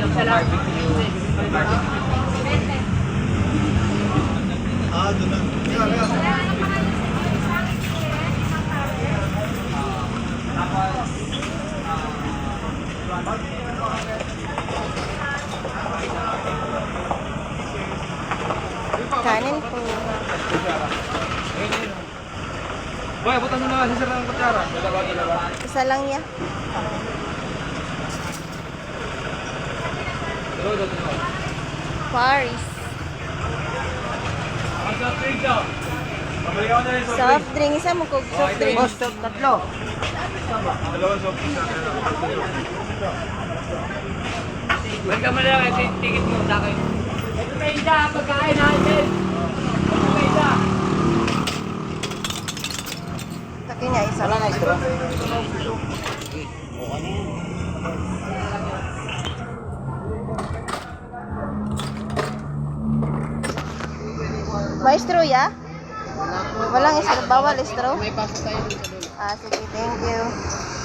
po, barbecue. Ah, doon na. Kaya, kaya. Kanin po. Boy, abutan mo na si sir ng kutsara. Isa lang ya. Dalawa, dalawa. Paris. Soft drink na. Isa mo kog soft drink. tatlo. Dalawa soft drink. Balik ka mo lang, ito yung ticket mo sa akin. Ito pa isa, pagkain natin. Ito pa isa. Taki niya isa. Wala na, straw. Maestro ya? Walang istro. Bawal istro? May pasok tayo dun sa dulo. Ah, sige. Thank you.